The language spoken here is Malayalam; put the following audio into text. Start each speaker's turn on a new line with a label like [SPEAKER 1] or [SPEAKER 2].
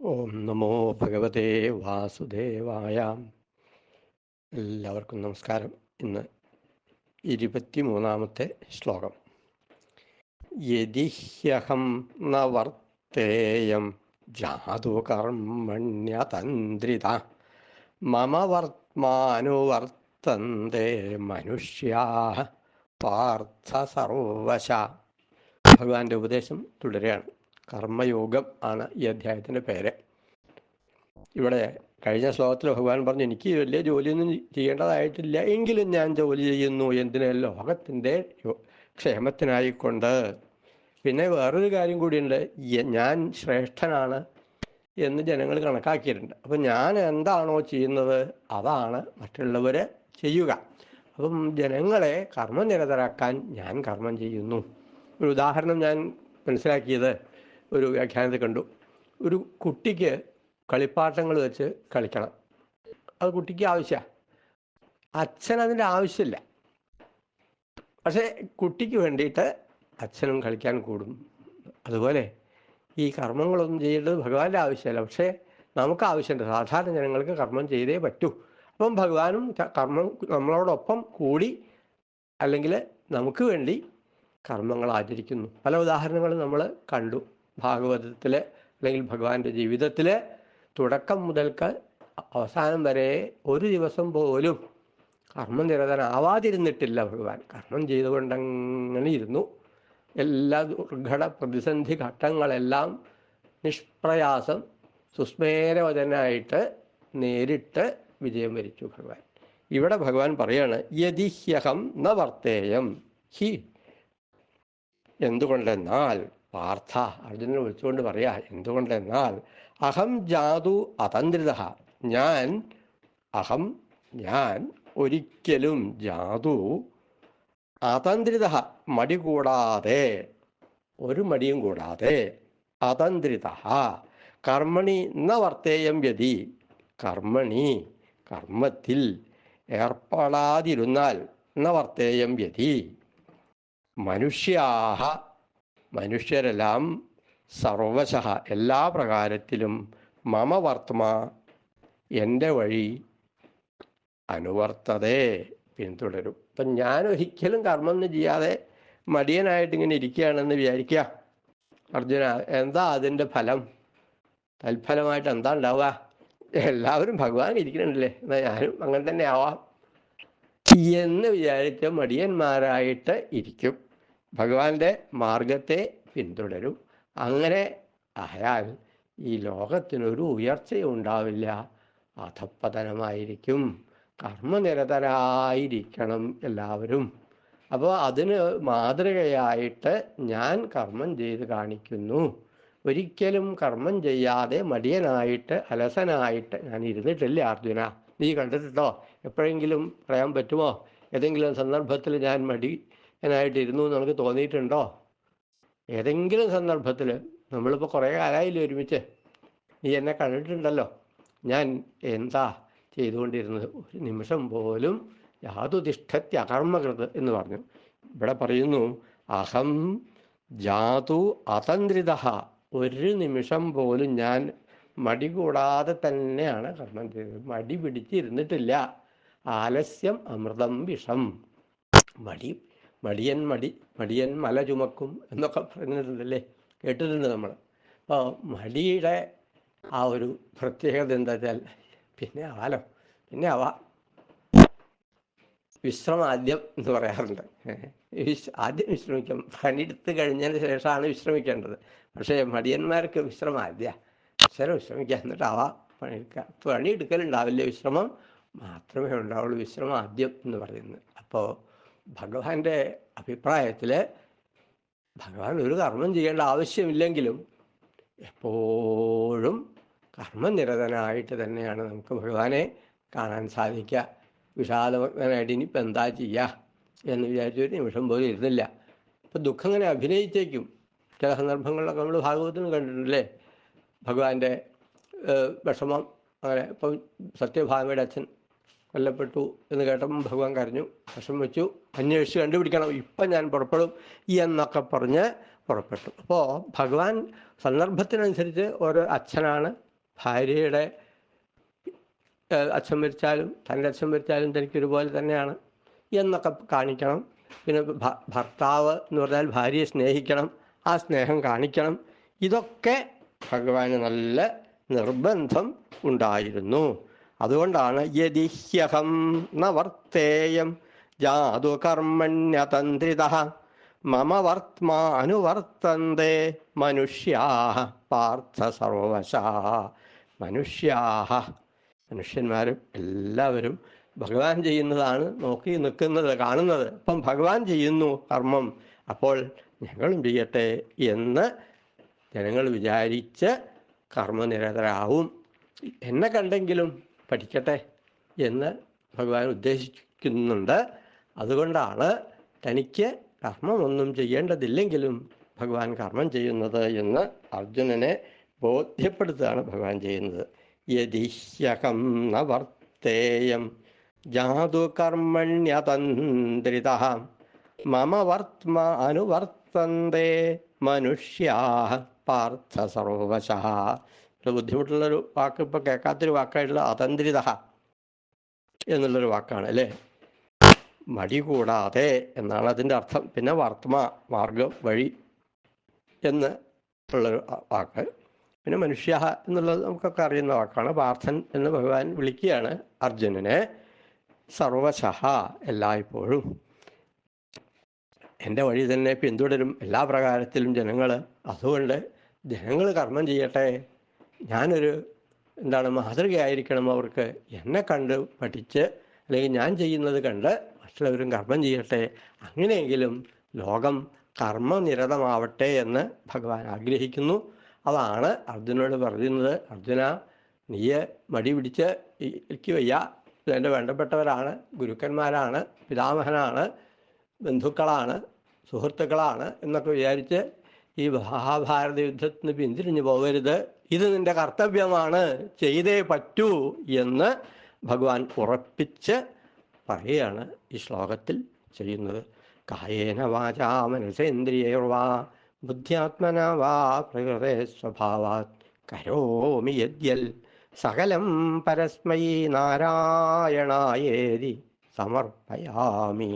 [SPEAKER 1] ഓം നമോ ഭഗവതേ വാസുദേവായ. എല്ലാവർക്കും നമസ്കാരം. ഇന്ന് ഇരുപത്തിമൂന്നാമത്തെ ശ്ലോകം. യതിഹ്യഹം നവർത്തേയം വർത്തേയം ജാതുകർമ്മണ്യതന്ത്രിത. മമ വർത്തമാനുവർത്തന്തേ മനുഷ്യാ പാർത്ഥ സർവശ. ഭഗവാന്റെ ഉപദേശം തുടരുകയാണ്. കർമ്മയോഗം ആണ് ഈ അധ്യായത്തിന്റെ പേര്. ഇവിടെ കഴിഞ്ഞ ശ്ലോകത്തിൽ ഭഗവാൻ പറഞ്ഞു എനിക്ക് വലിയ ജോലിയൊന്നും ചെയ്യേണ്ടതായിട്ടില്ല. എങ്കിലും ഞാൻ ജോലി ചെയ്യുന്നു. എന്തിന്? ലോകത്തിന്റെ ക്ഷേമത്തിനായിക്കൊണ്ട്. പിന്നെ വേറൊരു കാര്യം കൂടിയുണ്ട്. ഞാൻ ശ്രേഷ്ഠനാണ് എന്ന് ജനങ്ങൾ കണക്കാക്കിയിട്ടുണ്ട്. അപ്പം ഞാൻ എന്താണോ ചെയ്യുന്നത് അതാണ് മറ്റുള്ളവർ ചെയ്യുക. അപ്പം ജനങ്ങളെ കർമ്മനിരതരാക്കാൻ ഞാൻ കർമ്മം ചെയ്യുന്നു. ഒരു ഉദാഹരണം ഞാൻ മനസ്സിലാക്കിയത്. ഒരു വ്യാഖ്യാനത്തിൽ കണ്ടു. ഒരു കുട്ടിക്ക് കളിപ്പാട്ടങ്ങൾ വെച്ച് കളിക്കണം. അത് കുട്ടിക്ക് ആവശ്യമാണ് അച്ഛൻ അതിന്റെ ആവശ്യമില്ല. പക്ഷേ കുട്ടിക്ക് വേണ്ടിയിട്ട് അച്ഛനും കളിക്കാൻ കൂടും. അതുപോലെ ഈ കർമ്മങ്ങളൊന്നും ചെയ്യേണ്ടത് ഭഗവാന്റെ ആവശ്യമല്ല. പക്ഷേ നമുക്ക് ആവശ്യമുണ്ട്. സാധാരണ ജനങ്ങൾക്ക് കർമ്മം ചെയ്തേ പറ്റൂ. അപ്പം ഭഗവാനും കർമ്മം നമ്മളോടൊപ്പം കൂടി അല്ലെങ്കിൽ നമുക്ക് വേണ്ടി കർമ്മങ്ങൾ ആചരിക്കുന്നു. പല ഉദാഹരണങ്ങളും നമ്മൾ കണ്ടു. ഭാഗവതത്തിൽ അല്ലെങ്കിൽ ഭഗവാന്റെ ജീവിതത്തിലെ തുടക്കം മുതൽക്ക് അവസാനം വരെ ഒരു ദിവസം പോലും കർമ്മനിരതനാവാതിരുന്നിട്ടില്ല ഭഗവാൻ. കർമ്മം ചെയ്തുകൊണ്ടങ്ങനെ ഇരുന്നു. എല്ലാ ദുർഘട പ്രതിസന്ധി ഘട്ടങ്ങളെല്ലാം നിഷ്പ്രയാസം സുസ്മേരവചനായിട്ട് നേരിട്ട് വിജയം വരിച്ചു ഭഗവാൻ. ഇവിടെ ഭഗവാൻ പറയാണ് യതിഹ്യഹം ന വർത്തേയം. ഹി. എന്തുകൊണ്ടെന്നാൽ പാർത്ഥ അർജുനനെ വിളിച്ചുകൊണ്ട് പറയാ എന്തുകൊണ്ടെന്നാൽ അഹം ജാതു അതന്ത്രിത. ഞാൻ അഹം ഞാൻ ഒരിക്കലും ജാതു അതന്ത്രിത മടി കൂടാതെ ഒരു മടിയും കൂടാതെ അതന്ത്രിത. കർമ്മണി ന വർത്തേയം വ്യതി. കർമ്മണി കർമ്മത്തിൽ ഏർപ്പെടാതിരുന്നാൽ ന വർത്തേയം വ്യതി. മനുഷ്യാഹ മനുഷ്യരെല്ലാം സർവശ എല്ലാ പ്രകാരത്തിലും മമ വർത്തമ. എന്റെ വഴി അനുവർത്തതേ പിന്തുടരും. അപ്പം ഞാൻ ഒരിക്കലും കർമ്മമൊന്നും ചെയ്യാതെ മടിയനായിട്ട് ഇങ്ങനെ ഇരിക്കുകയാണെന്ന് വിചാരിക്കുക. അർജുന എന്താ അതിന്റെ ഫലം? തൽഫലമായിട്ട് എന്താ ഉണ്ടാവുക? എല്ലാവരും ഭഗവാൻ ഇരിക്കണല്ലേ എന്നാൽ ഞാനും അങ്ങനെ തന്നെ ആവാം. എന്ന് വിചാരിച്ച മടിയന്മാരായിട്ട് ഇരിക്കും. ഭഗവാന്റെ മാർഗത്തെ പിന്തുടരും. അങ്ങനെ ആയാൽ ഈ ലോകത്തിനൊരു ഉയർച്ചയുണ്ടാവില്ല. അധപ്പതനമായിരിക്കും കർമ്മനിരതരായിരിക്കണം എല്ലാവരും. അപ്പോൾ അതിന് മാതൃകയായിട്ട് ഞാൻ കർമ്മം ചെയ്ത് കാണിക്കുന്നു. ഒരിക്കലും കർമ്മം ചെയ്യാതെ മടിയനായിട്ട് അലസനായിട്ട് ഞാൻ ഇരുന്നിട്ടില്ല അർജുന. നീ കണ്ടിട്ടുണ്ടോ? എപ്പോഴെങ്കിലും പറയാൻ പറ്റുമോ? ഏതെങ്കിലും സന്ദർഭത്തിൽ ഞാൻ മടിയനായിട്ട് ഇരുന്നു എന്ന് നമുക്ക് തോന്നിയിട്ടുണ്ടോ? ഏതെങ്കിലും സന്ദർഭത്തിൽ നമ്മളിപ്പോൾ കുറേ കാലമായില്ലേ ഒരുമിച്ച്. നീ എന്നെ കണ്ടിട്ടുണ്ടല്ലോ. ഞാൻ എന്താ ചെയ്തുകൊണ്ടിരുന്നത്? ഒരു നിമിഷം പോലും യാതുതിഷ്ഠത്യ അകർമ്മകൃത് എന്ന് പറഞ്ഞു. ഇവിടെ പറയുന്നു അഹം ജാതു അതന്ത്രിത. ഒരു നിമിഷം പോലും ഞാൻ മടി കൂടാതെ തന്നെയാണ് കർമ്മം ചെയ്തത്. മടി പിടിച്ചിരുന്നിട്ടില്ല. ആലസ്യം അമൃതം വിഷം. മടി മടിയൻ മടി മടിയൻ മല ചുമക്കും എന്നൊക്കെ പറഞ്ഞിട്ടുണ്ടല്ലേ? കേട്ടിട്ടുണ്ട് നമ്മൾ അപ്പോൾ മടിയുടെ ആ ഒരു പ്രത്യേകത എന്താ വെച്ചാൽ പിന്നെ ആവാലോ പിന്നെ ആവാ വിശ്രമാദ്യം എന്ന് പറയാറുണ്ട്. ആദ്യം വിശ്രമിക്കാം. പണിയെടുത്ത് കഴിഞ്ഞതിന് ശേഷമാണ് വിശ്രമിക്കേണ്ടത്. പക്ഷേ മടിയന്മാർക്ക് വിശ്രമം ആദ്യ. അക്ഷരം വിശ്രമിക്കുക എന്നിട്ടാവാ പണിയെടുക്കുക പണിയെടുക്കലുണ്ടാവില്ല? വിശ്രമം മാത്രമേ ഉണ്ടാവുള്ളൂ. വിശ്രമം ആദ്യം എന്ന് പറയുന്നത്. അപ്പോൾ ഭഗവാന്റെ അഭിപ്രായത്തിൽ ഭഗവാൻ ഒരു കർമ്മം ചെയ്യേണ്ട ആവശ്യമില്ലെങ്കിലും എപ്പോഴും കർമ്മനിരതനായിട്ട് തന്നെയാണ് നമുക്ക് ഭഗവാനെ കാണാൻ സാധിക്കുക. വിഷാദഭക്തനായിട്ട് ഇനിയിപ്പോൾ എന്താ ചെയ്യുക എന്ന് വിചാരിച്ചൊരു നിമിഷം പോലും ഇരുന്നില്ല. ഇപ്പം ദുഃഖം ഇങ്ങനെ അഭിനയിച്ചേക്കും. ചില സന്ദർഭങ്ങളിലൊക്കെ നമ്മൾ ഭാഗവതത്തിന് കണ്ടിട്ടുണ്ടല്ലേ? ഭഗവാന്റെ വിഷമം അങ്ങനെ ഇപ്പം സത്യഭാമയുടെ അച്ഛൻ കൊല്ലപ്പെട്ടു എന്ന് കേട്ടപ്പം ഭഗവാൻ കരഞ്ഞു വിഷം വെച്ചു അന്വേഷിച്ച് കണ്ടുപിടിക്കണം. ഇപ്പം ഞാൻ പുറപ്പെടും എന്നൊക്കെ പറഞ്ഞ് പുറപ്പെട്ടു. അപ്പോൾ ഭഗവാൻ സന്ദർഭത്തിനനുസരിച്ച് ഓരോ അച്ഛനാണ് ഭാര്യയുടെ അച്ഛൻ മരിച്ചാലും തന്റെ അച്ഛൻ മരിച്ചാലും തനിക്ക് ഒരുപോലെ തന്നെയാണ് എന്നൊക്കെ കാണിക്കണം. പിന്നെ ഭർത്താവ് എന്ന് പറഞ്ഞാൽ ഭാര്യയെ സ്നേഹിക്കണം ആ സ്നേഹം കാണിക്കണം. ഇതൊക്കെ ഭഗവാന് നല്ല നിർബന്ധം ഉണ്ടായിരുന്നു. അതുകൊണ്ടാണ് യദിഹ്യഹം നവർത്തേയം ജാതുകർമ്മണ്യതന്ത്രിത മമ വർത്തമാനുവർത്തന്തേ മനുഷ്യാ പാർത്ഥ സർവശാ. മനുഷ്യാ. മനുഷ്യന്മാരും എല്ലാവരും ഭഗവാൻ ചെയ്യുന്നതാണ് നോക്കി നിൽക്കുന്നത് കാണുന്നത്. അപ്പം ഭഗവാൻ ചെയ്യുന്നു കർമ്മം. അപ്പോൾ ഞങ്ങളും ചെയ്യട്ടെ എന്ന് ജനങ്ങൾ വിചാരിച്ച് കർമ്മനിരതരാവും. എന്നെ കണ്ടെങ്കിലും പഠിക്കട്ടെ എന്ന് ഭഗവാൻ ഉദ്ദേശിക്കുന്നുണ്ട്. അതുകൊണ്ടാണ് തനിക്ക് കർമ്മമൊന്നും ചെയ്യേണ്ടതില്ലെങ്കിലും ഭഗവാൻ കർമ്മം ചെയ്യുന്നത് എന്ന് അർജുനനെ ബോധ്യപ്പെടുത്തുകയാണ് ഭഗവാൻ ചെയ്യുന്നത്. യതിഹ്യകം ന വർത്തേയം ജാതുകർമ്മണ്യതന്ത്രിത മമ വർത്മ അനുവർത്തന്തേ മനുഷ്യാ പാർത്ഥ സർവശ ഇത് ബുദ്ധിമുട്ടുള്ളൊരു വാക്ക് ഇപ്പം കേൾക്കാത്തൊരു വാക്കായിട്ടുള്ള അതന്ത്രിത എന്നുള്ളൊരു വാക്കാണ് അല്ലേ? മടി കൂടാതെ എന്നാണ് അതിന്റെ അർത്ഥം. പിന്നെ വർത്തമ മാർഗം വഴി എന്ന് ഉള്ളൊരു വാക്ക്. പിന്നെ മനുഷ്യ എന്നുള്ളത് നമുക്കൊക്കെ അറിയുന്ന വാക്കാണ്. പാർത്ഥൻ എന്ന് ഭഗവാൻ വിളിക്കുകയാണ് അർജുനനെ. സർവശഹ എല്ലായ്പ്പോഴും. എന്റെ വഴി തന്നെ പിന്തുടരും. എല്ലാ പ്രകാരത്തിലും ജനങ്ങൾ അതുകൊണ്ട് ജനങ്ങൾ കർമ്മം ചെയ്യട്ടെ. ഞാനൊരു എന്താണ് മാതൃകയായിരിക്കണം അവർക്ക്. എന്നെ കണ്ട് പഠിച്ച് അല്ലെങ്കിൽ ഞാൻ ചെയ്യുന്നത് കണ്ട് മറ്റുള്ളവരും കർമ്മം ചെയ്യട്ടെ അങ്ങനെയെങ്കിലും ലോകം കർമ്മനിരതമാവട്ടെ എന്ന് ഭഗവാൻ ആഗ്രഹിക്കുന്നു. അതാണ് അർജുനോട് പറയുന്നത്. അർജുന നീയെ മടി പിടിച്ച് വയ്യ. എന്റെ വേണ്ടപ്പെട്ടവരാണ് ഗുരുക്കന്മാരാണ് പിതാമഹനാണ് ബന്ധുക്കളാണ് സുഹൃത്തുക്കളാണ് എന്നൊക്കെ വിചാരിച്ച് ഈ മഹാഭാരത യുദ്ധത്തിന് പിന്തിരിഞ്ഞു പോകരുത്. ഇത് നിന്റെ കർത്തവ്യമാണ് ചെയ്തേ പറ്റൂ എന്ന് ഭഗവാൻ ഉറപ്പിച്ച് പറയുകയാണ് ഈ ശ്ലോകത്തിൽ ചെയ്യുന്നത്. കായേന വാചാ മനസേന്ദ്രിയർവാ ബുദ്ധ്യാത്മന വാ പ്രകൃതേ സ്വഭാവാത് കരോമി യദ്യൽ സകലം പരസ്മൈ നാരായണായേതി സമർപ്പയാമി.